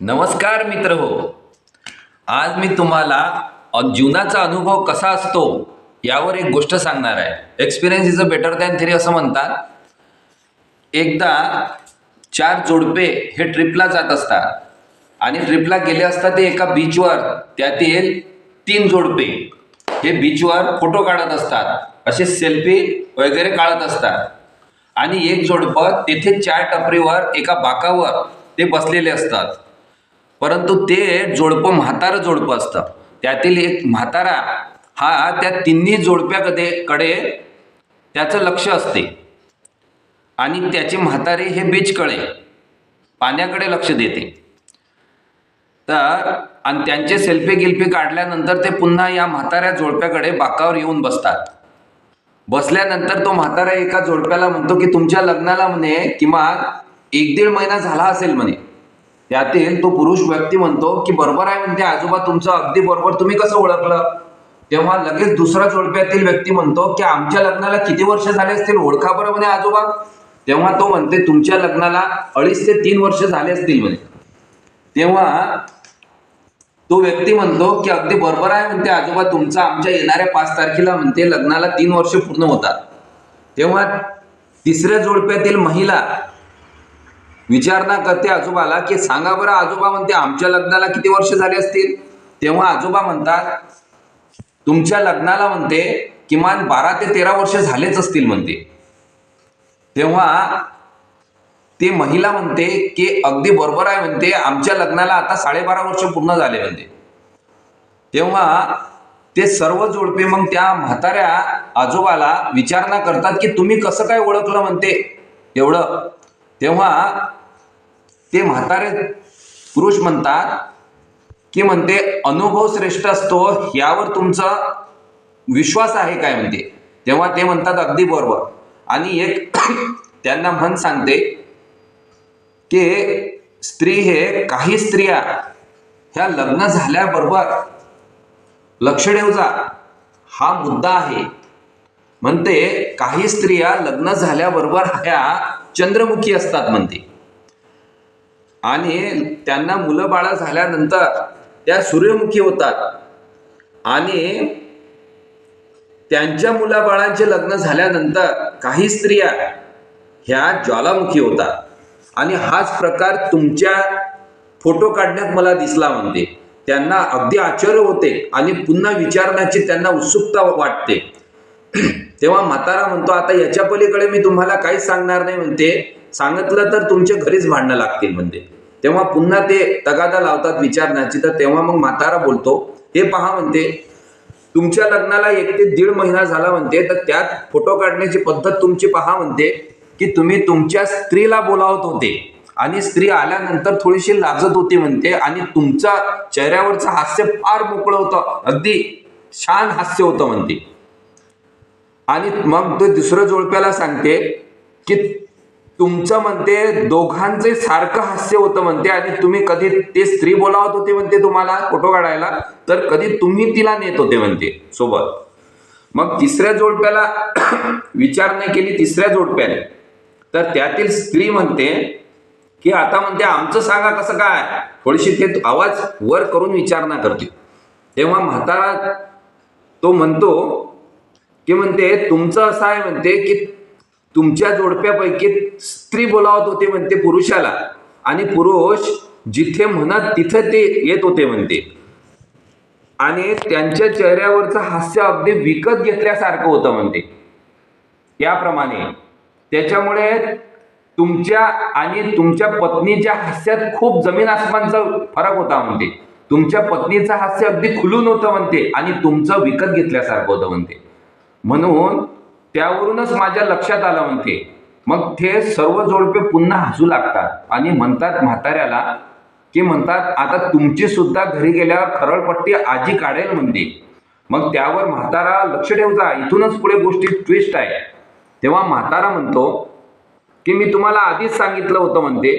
नमस्कार मित्र हो. आज मी तुम्हाला जीवनाचा अनुभव कसा असतो यावर एक गोष्ट सांगणार आहे. Experience is a better than theory असं म्हणतात. एकदा चार जोडपे हे ट्रिपला जात असतात. आणि ट्रिपला गेले असतात ते एका बीचवर त्यातील तीन जोडपे हे बीचवर फोटो काढत असतात. असे सेल्फी वगैरे काढत असतात. आणि एक जोडपं तेथे चार टपरीवर एका बाकावर ते बसलेले असतात. परंतु ते जोडपं म्हातारं जोडपं असतं. त्यातील एक म्हातारा हा त्या तिन्ही जोडप्याकडे कडे त्याचं लक्ष असते. आणि त्याचे म्हातारे हे बीचकडे पाण्याकडे लक्ष देते. तर आणि त्यांचे सेल्फी गिल्फी काढल्यानंतर ते पुन्हा या म्हाताऱ्या जोडप्याकडे बाकावर येऊन बसतात. बसल्यानंतर तो म्हातारा एका जोडप्याला म्हणतो की तुमच्या लग्नाला म्हणे किमान एक दीड महिना झाला असेल म्हणे. त्यातील तो पुरुष व्यक्ती म्हणतो की बरोबर आहे म्हणते आजोबा तुमचं अगदी बरोबर. तुम्ही कसं ओळखलं? तेव्हा लगेच दुसरा जोडप्यातील व्यक्ती म्हणतो की आमच्या लग्नाला किती वर्ष झाले असतील? ओळखा बरं म्हणे आजोबा. तेव्हा तो म्हणते तुमच्या लग्नाला अडीच ते तीन वर्ष झाले असतील म्हणे. तेव्हा तो व्यक्ती म्हणतो की अगदी बरोबर आहे म्हणते आजोबा तुमचा आमच्या येणाऱ्या पाच तारखेला म्हणते लग्नाला तीन वर्ष पूर्ण होतात. तेव्हा तिसऱ्या जोडप्यातील महिला विचारणा करते आजोबाला की सांगा बरं आजोबा म्हणते आमच्या लग्नाला किती वर्ष झाले असतील? तेव्हा आजोबा म्हणतात तुमच्या लग्नाला म्हणते किमान बारा ते तेरा वर्ष झालेच असतील म्हणते. तेव्हा ते महिला म्हणते की अगदी बरोबर आहे म्हणते आमच्या लग्नाला आता साडेबारा वर्ष पूर्ण झाले म्हणते. तेव्हा ते सर्व जोडपे मग त्या म्हाताऱ्या आजोबाला विचारणा करतात की तुम्ही कसं काय ओळखलं म्हणते? एवढं. तेव्हा ते म्हातारे पुरुष म्हणतात की म्हणते अनुभव श्रेष्ठ असतो यावर तुमचा विश्वास आहे काय? म्हणते. तेव्हा ते म्हणतात अगदी बरोबर. आणि एक त्यांना म्हण सांगते की स्त्री हे काही स्त्रिया ह्या लग्न झाल्याबरोबर लक्ष ठेवजा हा मुद्दा आहे. म्हणते काही स्त्रिया लग्न झाल्याबरोबर ह्या चंद्रमुखी असतात म्हणते. आणि त्यांना मुलं बाळा झाल्यानंतर त्या सूर्यमुखी होतात. आणि त्यांच्या मुलाबाळांचे लग्न झाल्यानंतर काही स्त्रिया ह्या ज्वालामुखी होतात. आणि हाच प्रकार तुमच्या फोटो काढण्यात मला दिसला म्हणते. त्यांना अगदी आश्चर्य होते आणि पुन्हा विचारण्याची त्यांना उत्सुकता वाटते. तेव्हा म्हातारा म्हणतो आता याच्या पलीकडे मी तुम्हाला काहीच सांगणार नाही म्हणते. सांगितलं तर तुमच्या घरीच भांडणं लागतील म्हणते. तेव्हा पुन्हा ते तगादा लावतात विचारण्याची. तर तेव्हा मग म्हातारा बोलतो हे पहा म्हणते. तुमच्या लग्नाला एक ते दीड महिना झाला म्हणते. तर त्यात फोटो काढण्याची पद्धत तुमची पहा म्हणते की तुम्ही तुमच्या स्त्रीला बोलावत होते आणि स्त्री आल्यानंतर थोडीशी लाजत होती म्हणते. आणि तुमचा चेहऱ्यावरचं हास्य फार मोकळं होतं. अगदी छान हास्य होतं म्हणते. आणि मग तो दुसरं जोडप्याला सांगते की तुमचं म्हणते दोघांचे सारखं हास्य होतं म्हणते. आणि तुम्ही कधी ते स्त्री बोलावत होते म्हणते तुम्हाला फोटो काढायला तर कधी तुम्ही तिला नेत होते म्हणते सोबत. मग तिसऱ्या जोडप्याला विचारणा केली तिसऱ्या जोडप्याने. तर त्यातील स्त्री म्हणते की आता म्हणते आमचं सांगा कसं काय? थोडीशी ते आवाज वर करून विचारणा करते तेव्हा म्हातारा तो म्हणतो की म्हणते तुमचं असं आहे म्हणते की तुमच्या जोडप्यापैकी स्त्री बोलावत होते म्हणते पुरुषाला. आणि पुरुष जिथे म्हणत तिथे ते येत होते म्हणते. आणि त्यांच्या चेहऱ्यावरचं हास्य अगदी विकत घेतल्यासारखं होतं म्हणते. त्याप्रमाणे त्याच्यामुळे तुमच्या आणि तुमच्या पत्नीच्या हास्यात खूप जमीन आसमानचा फरक होता म्हणते. तुमच्या पत्नीचं हास्य अगदी खुलून होतं म्हणते आणि तुमचं विकत घेतल्यासारखं होतं म्हणते. म्हणून त्यावरूनच माझ्या लक्षात आलं म्हणते. मग ते सर्व जोडपे पुन्हा हसू लागतात आणि म्हणतात म्हाताऱ्याला की म्हणतात आता तुमची सुद्धा घरी गेल्यावर खरळपट्टी आजी काढेल म्हणते. मग त्यावर म्हातारा लक्ष ठेवता इथूनच पुढे गोष्टी ट्विस्ट आहे. तेव्हा म्हातारा म्हणतो की मी तुम्हाला आधीच सांगितलं होतं म्हणते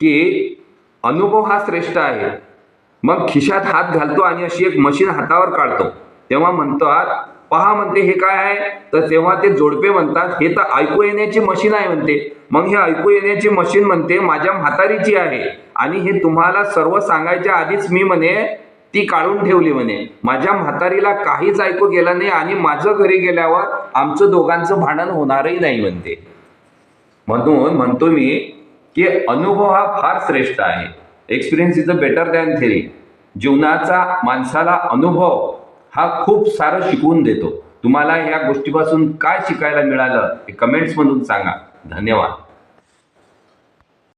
की अनुभव हा श्रेष्ठ आहे. मग खिशात हात घालतो आणि अशी एक मशीन हातावर काढतो. तेव्हा म्हणतात पहा म्हणते हे काय आहे? तर तेव्हा ते जोडपे म्हणतात हे तर ऐकू येण्याची मशीन आहे म्हणते. मग हे ऐकू येण्याची मशीन म्हणते माझ्या म्हातारीची आहे. आणि हे तुम्हाला सर्व सांगायच्या आधीच मी म्हणे ती काढून ठेवली म्हणे. माझ्या म्हातारीला काहीच ऐकू गेलं नाही आणि माझं घरी गेल्यावर आमचं दोघांचं भांडण होणारही नाही म्हणते. म्हणून म्हणतो मी की अनुभव हा फार श्रेष्ठ आहे. Experience is a better than theory जीवनाचा माणसाला अनुभव हा खूप सारं शिकवून देतो. तुम्हाला या गोष्टीपासून काय शिकायला मिळालं हे कमेंट्समधून सांगा. धन्यवाद.